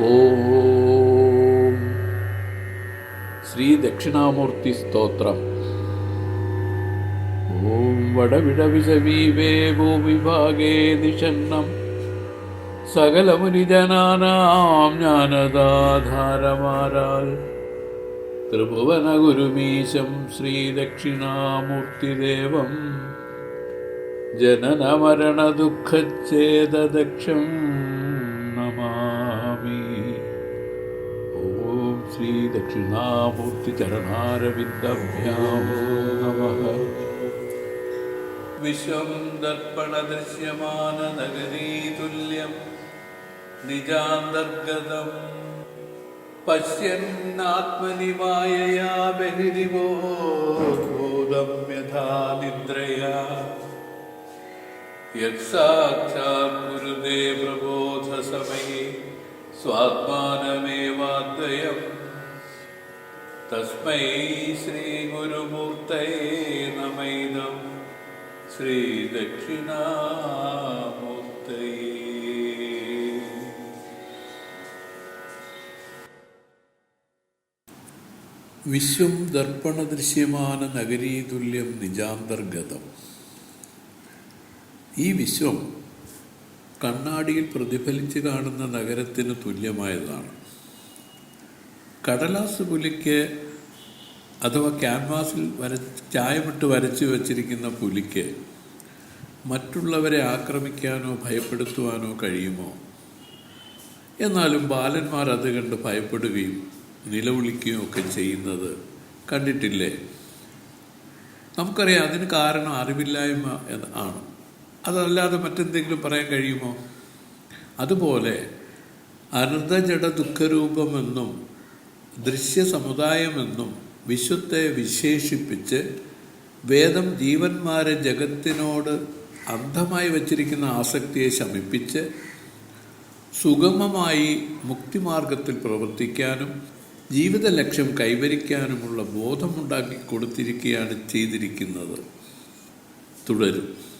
ഓം. ശ്രീ ദക്ഷിണാമൂർത്തി സ്തോത്രം. ഓം വടവിടവിശവീവേ ഭൂവിഭാഗേ നിഷണ്ണം സകലമുനിജനാനാം ജ്ഞാനദാധാരമാരാൽ. ത്രിഭുവന ഗുരുമീശം ശ്രീ ഓം ശ്രീ ദക്ഷിണാമൂർത്തി ചരണാരവിന്ദഭ്യാമോ നമ വിശ്വം ദർപ്പണ ദൃശ്യമാന നഗരീതുല്യം നിജാന്തർഗതം പശ്യന്നാത്മനി മായയാ ബഹിരിബോധം യഥാ തസ്മൈ ശ്രീഗുരുമൂർത്തയേ നമൈദം ശ്രീദക്ഷിണാമൂർത്തയേ വിശ്വം ദർപ്പണദൃശ്യമാന നഗരീതുല്യം നിജാന്തർഗതം. ഈ വിശ്വം കണ്ണാടിയിൽ പ്രതിഫലിച്ച് കാണുന്ന നഗരത്തിന് തുല്യമായതാണ്. കടലാസ് പുലിക്ക് അഥവാ ക്യാൻവാസിൽ വര ചായമിട്ട് വരച്ചു വച്ചിരിക്കുന്ന പുലിക്ക് മറ്റുള്ളവരെ ആക്രമിക്കാനോ ഭയപ്പെടുത്തുവാനോ കഴിയുമോ? എന്നാലും ബാലന്മാർ അത് കണ്ട് ഭയപ്പെടുകയും നിലവിളിക്കുകയും ഒക്കെ ചെയ്യുന്നത് കണ്ടിട്ടില്ലേ? നമുക്കറിയാം അതിന് കാരണം അറിവില്ലായ്മ ആണ്. അതല്ലാതെ മറ്റെന്തെങ്കിലും പറയാൻ കഴിയുമോ? അതുപോലെ അനർദ്ധജട ദുഃഖരൂപമെന്നും ദൃശ്യ സമുദായമെന്നും വിശ്വത്തെ വിശേഷിപ്പിച്ച് വേദം ജീവന്മാരെ ജഗത്തിനോട് അന്ധമായി വച്ചിരിക്കുന്ന ആസക്തിയെ ശമിപ്പിച്ച് സുഗമമായി മുക്തിമാർഗത്തിൽ പ്രവർത്തിക്കാനും ജീവിത ലക്ഷ്യം കൈവരിക്കാനുമുള്ള ബോധമുണ്ടാക്കി കൊടുത്തിരിക്കുകയാണ് ചെയ്തിരിക്കുന്നത്. തുടരും.